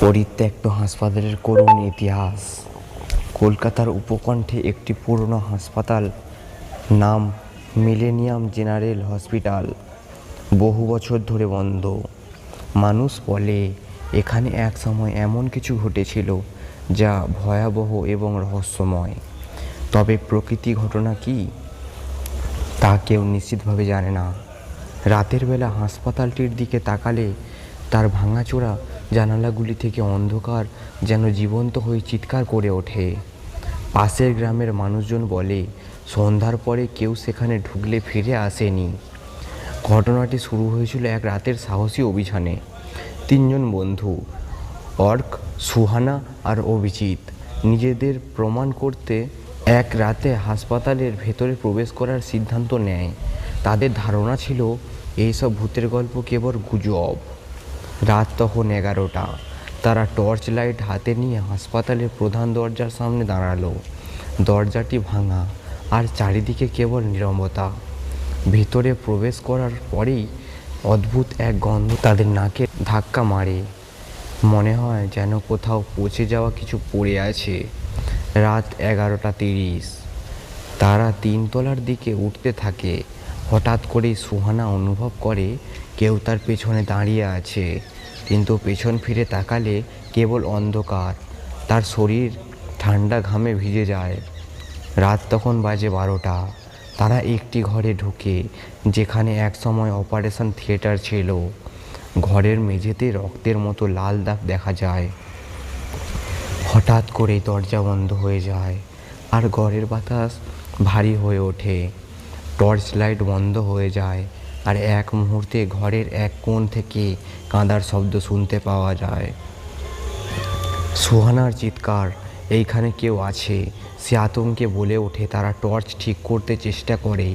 পরিত্যক্ত হাসপাতালের করুণ ইতিহাস। কলকাতার উপকণ্ঠে একটি পুরনো হাসপাতাল, নাম মিলেনিয়াম জেনারেল হসপিটাল, বহু বছর ধরে বন্ধ। মানুষ বলে, এখানে এক সময় এমন কিছু ঘটেছিল যা ভয়াবহ এবং রহস্যময়। তবে প্রকৃতি ঘটনা কি, তা কেউ নিশ্চিতভাবে জানে না। রাতের বেলা হাসপাতালটির দিকে তাকালে তার ভাঙাচোরা জানালাগুলি থেকে অন্ধকার যেন জীবন্ত হয়ে চিৎকার করে ওঠে। পাশের গ্রামের মানুষজন বলে, সন্ধ্যার পরে কেউ সেখানে ঢুকলে ফিরে আসেনি। ঘটনাটি শুরু হয়েছিল এক রাতের সাহসী অভিযানে। তিনজন বন্ধু, অর্ক, সুহানা আর অভিজিৎ, নিজেদের প্রমাণ করতে এক রাতে হাসপাতালের ভেতরে প্রবেশ করার সিদ্ধান্ত নেয়। তাদের ধারণা ছিল, এইসব ভূতের গল্প কেবল গুজব। রাত তখন এগারোটা। তারা টর্চ লাইট হাতে নিয়ে হাসপাতালের প্রধান দরজার সামনে দাঁড়াল। দরজাটি ভাঙা আর চারিদিকে কেবল নীরবতা। ভিতরে প্রবেশ করার পরেই অদ্ভুত এক গন্ধ তাদের নাকে ধাক্কা মারে। মনে হয় যেন কোথাও পচে যাওয়া কিছু পড়ে আছে। রাত এগারোটা তিরিশ। তারা তিনতলার দিকে উঠতে থাকে। হঠাৎ করেই সুহানা অনুভব করে কেউ তার পেছনে দাঁড়িয়ে আছে। কিন্তু পেছন ফিরে তাকালে কেবল অন্ধকার। তার শরীর ঠান্ডা ঘামে ভিজে যায়। রাত তখন বাজে বারোটা। তারা একটি ঘরে ঢুকে, যেখানে এক সময় অপারেশন থিয়েটার ছিল। ঘরের মেঝেতে রক্তের মতো লাল দাগ দেখা যায়। হঠাৎ করেই দরজা বন্ধ হয়ে যায় আর ঘরের বাতাস ভারী হয়ে ওঠে। টর্চ লাইট বন্ধ হয়ে যায়। আর এক মুহূর্তে ঘরের এক কোণ থেকে কাঁদার শব্দ শুনতে পাওয়া যায়। সুহানার চিৎকার, এইখানে কেউ আছে? সে আতঙ্কে বলে ওঠে, তারা টর্চ ঠিক করতে চেষ্টা করে।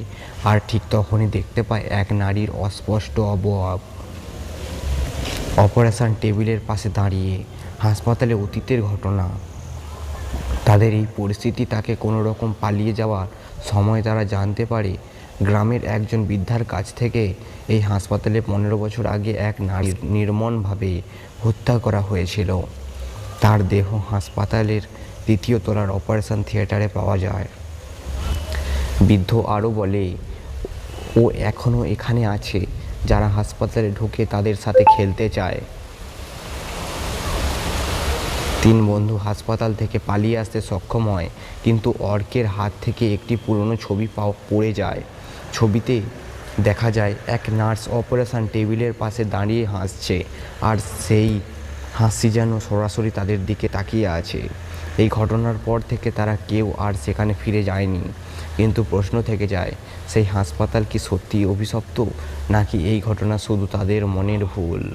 আর ঠিক তখনই দেখতে পায় এক নারীর অস্পষ্ট অবয়ব। অপারেশন টেবিলের পাশে দাঁড়িয়ে হাসপাতালে অতীতের ঘটনা। তাদের এই পরিস্থিতি তাকে কোনো রকম পালিয়ে যাওয়ার সময় তারা জানতে পারে গ্রামের একজন বৃদ্ধার কাছ থেকে এই হাসপাতালে পনেরো বছর আগে এক নারীর নির্মমভাবে হত্যা করা হয়েছিল। তার দেহ হাসপাতালের দ্বিতীয় তলার অপারেশন থিয়েটারে পাওয়া যায়। বৃদ্ধ আরও বলে, ও এখনও এখানে আছে। যারা হাসপাতালে ঢুকে তাদের সাথে খেলতে চায়। তিন বন্ধু হাসপাতাল থেকে পালিয়ে আসতে সক্ষম হয়, কিন্তু অর্কের হাত থেকে একটি পুরনো ছবি পড়ে যায়। ছবিতে দেখা যায়, এক নার্স অপারেশন টেবিলের পাশে দাঁড়িয়ে হাসছে আর সেই হাসি যেন সরাসরি তাদের দিকে তাকিয়ে আছে। এই ঘটনার পর থেকে তারা কেউ আর সেখানে ফিরে যায়নি। কিন্তু প্রশ্ন থেকে যায়, সেই হাসপাতাল কি সত্যি অভিশপ্ত? নাকি এই ঘটনা শুধু তাদের মনের ভুল?